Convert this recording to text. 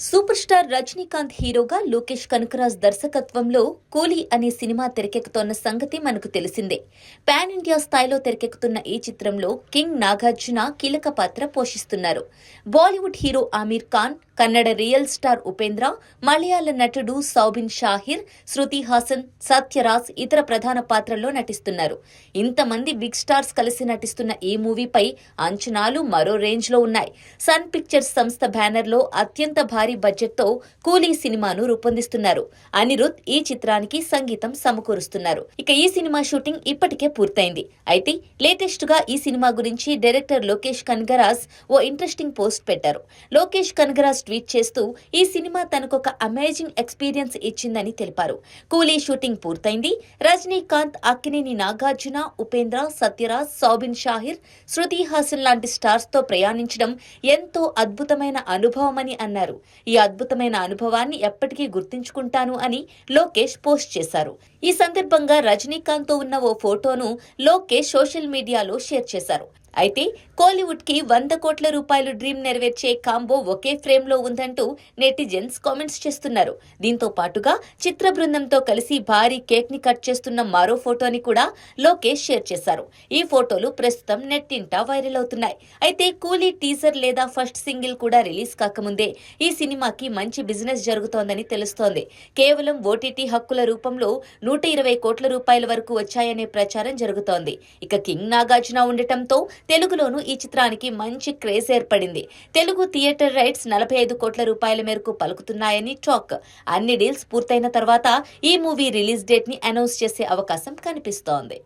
Super star Rajinikanth హీరోగా లోకేష్ కనకరాజ్ దర్శకత్వంలో కూలీ అనే సినిమా తెరకెక్కుతోన్న సంగతి మనకు తెలిసిందే. పాన్ ఇండియా స్థాయిలో తెరకెక్కుతున్న ఈ చిత్రంలో కింగ్ నాగార్జున కీలక పాత్ర పోషిస్తున్నారు. Bollywood hero Aamir Khan Kannada real star Upendra Malayalam నటుడు సౌబిన్ షాహిర్ శృతి హాసన్ సత్యరాజ్ ఇతర ప్రధాన పాత్రల్లో నటిస్తున్నారు. ఇంతమంది బిగ్ స్టార్స్ కలిసి నటిస్తున్న ఈ మూవీపై అంచనాలు మరో రేంజ్లో ఉన్నాయి. సన్ పిక్చర్స్ సంస్థ బ్యానర్లో అత్యంత భారీ బడ్జెట్తో కూలీ సినిమాను రూపొందిస్తున్నారు. అనిరుద్ ఈ చిత్రానికి సంగీతం సమకూరుస్తున్నారు. ఇక ఈ సినిమా షూటింగ్ ఇప్పటికే పూర్తయింది. అయితే లేటెస్ట్గా ఈ సినిమా గురించి డైరెక్టర్ లోకేష్ కనగరాజ్ ఓ ఇంట్రెస్టింగ్ పోస్ట్ పెట్టారు. లోకేష్ కనగరాజ్ ట్వీట్ చేస్తూ ఈ సినిమా తనకొక అమేజింగ్ ఎక్స్పీరియన్స్ ఇచ్చిందని తెలిపారు. కూలీ షూటింగ్ పూర్తయింది. రజనీకాంత్ అక్కినేని నాగార్జున ఉపేంద్ర సత్యరాజ్ సౌబిన్ షాహిర్ శృతి హాసన్ లాంటి స్టార్స్తో ప్రయాణించడం ఎంతో అద్భుతమైన అనుభవమని అన్నారు. ఈ అద్భుతమైన అనుభవాన్ని ఎప్పటికీ గుర్తుంచుకుంటాను అని లోకేష్ పోస్ట్ చేశారు. ఈ సందర్భంగా రజనీకాంత్తో ఉన్న ఓ ఫోటోను లోకేష్ సోషల్ మీడియాలో షేర్ చేశారు. అయితే కోలీవుడ్కి వంద కోట్ల రూపాయలు డ్రీమ్ నెరవేర్చే కాంబో ఒకే ఫ్రేమ్లో ఉందంటూ నెటిజన్స్ కామెంట్స్ చేస్తున్నారు. దీంతో పాటుగా చిత్ర బృందంతో కలిసి భారీ కేక్ని కట్ చేస్తున్న మరో ఫోటోని కూడా లోకేష్ షేర్ చేశారు. ఈ ఫోటోలు ప్రస్తుతం నెట్టింటా వైరల్ అవుతున్నాయి. అయితే కూలీ టీజర్ లేదా ఫస్ట్ సింగిల్ కూడా రిలీజ్ కాకముందే ఈ సినిమాకి మంచి బిజినెస్ జరుగుతోందని తెలుస్తోంది. కేవలం ఓటీటీ హక్కుల రూపంలో నూట ఇరవై కోట్ల రూపాయల వరకు వచ్చాయనే ప్రచారం జరుగుతోంది. ఇక కింగ్ నాగార్జున ఉండటంతో తెలుగులోనూ ఈ చిత్రానికి మంచి క్రేజ్ ఏర్పడింది. తెలుగు థియేటర్ రైట్స్ నలభై ఐదు కోట్ల రూపాయల మేరకు పలుకుతున్నాయని టాక్. అన్ని డీల్స్ పూర్తయిన తర్వాత ఈ మూవీ రిలీజ్ డేట్ని అనౌన్స్ చేసే అవకాశం కనిపిస్తోంది.